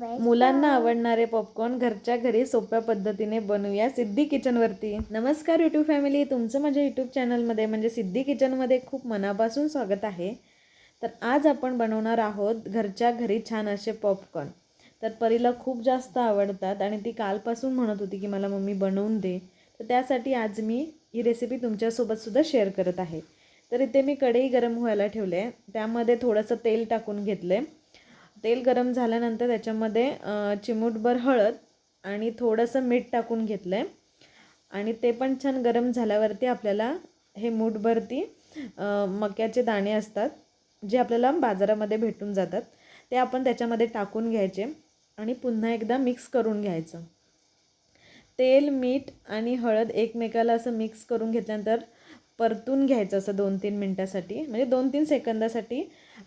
मुलांना आवडणारे पॉपकॉर्न घरच्या घरी सोप्या पद्धतीने बनवूया सिद्धी किचनवरती नमस्कार यूट्यूब फॅमिली तुमचं माझ्या यूट्यूब चॅनलमध्ये म्हणजे सिद्धी किचनमध्ये खूप मनापासून स्वागत आहे. तर आज आपण बनवणार आहोत घरच्या घरी छान असे पॉपकॉर्न तर परीला खूप जास्त आवडतात आणि ती कालपासून म्हणत होती की मला मम्मी बनवून दे. तर त्यासाठी आज मी ही रेसिपी तुमच्यासोबतसुद्धा शेअर करत आहे. तर इथे मी कढई गरम व्हायला ठेवले त्यामध्ये थोडंसं तेल टाकून घेतलं आहे तेल गरम झाल्यानंतर त्याच्यामध्ये चिमूटभर हळद आणि थोडंसं मीठ टाकून घेतलं आहे आणि ते पण छान गरम झाल्यावरती आपल्याला हे मूठभरती मक्याचे दाणे असतात जे आपल्याला बाजारामध्ये भेटून जातात ते आपण त्याच्यामध्ये टाकून घ्यायचे आणि पुन्हा एकदा मिक्स करून घ्यायचं. तेल मीठ आणि हळद एकमेकाला असं मिक्स करून घेतल्यानंतर परतून घ्यायचं असं दोन तीन मिनटासाठी म्हणजे दोन तीन सेकंदासाठी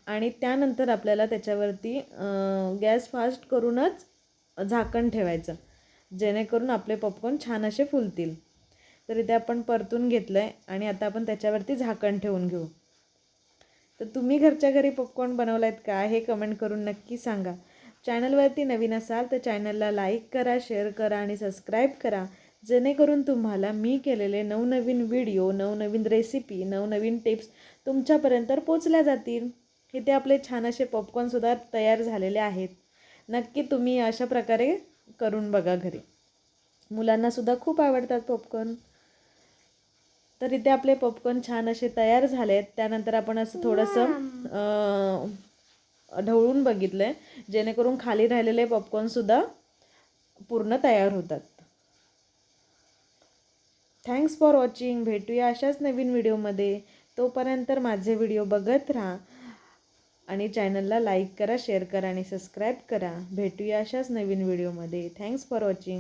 आणि त्यानंतर आपल्याला त्याच्यावरती गॅस फास्ट करूनच झाकण ठेवायचं. जेणेकरून आपले पॉपकॉर्न छान असे फुलतील. तर इथे आपण परतून घेतलं आहे आणि आता आपण त्याच्यावरती झाकण ठेवून घेऊ. तर तुम्ही घरच्या घरी पॉपकॉर्न बनवला आहेत का हे कमेंट करून नक्की सांगा. चॅनलवरती नवीन असाल तर चॅनलला लाईक करा शेअर करा आणि सबस्क्राईब करा. जेणेकरून तुम्हाला मी केलेले नवनवीन व्हिडिओ नवनवीन रेसिपी नवनवीन टिप्स तुमच्यापर्यंत पोचल्या जातील. इथे आपले छान असे पॉपकॉर्नसुद्धा तयार झालेले आहेत. नक्की तुम्ही अशा प्रकारे करून बघा घरी. मुलांनासुद्धा खूप आवडतात पॉपकॉर्न तर इथे आपले पॉपकॉर्न छान असे तयार झाले आहेत त्यानंतर आपण असं थोडंसं ढवळून बघितलं आहे जेणेकरून खाली राहिलेले पॉपकॉर्नसुद्धा पूर्ण तयार होतात. थँक्स फॉर वॉचिंग भेटूया अशाच नवीन व्हिडिओमध्ये तोपर्यंत माझे व्हिडिओ बघत राहा. आणि चॅनलला लाईक करा शेअर करा आणि सबस्क्राईब करा. भेटूया अशाच नवीन व्हिडिओमध्ये. Thanks for watching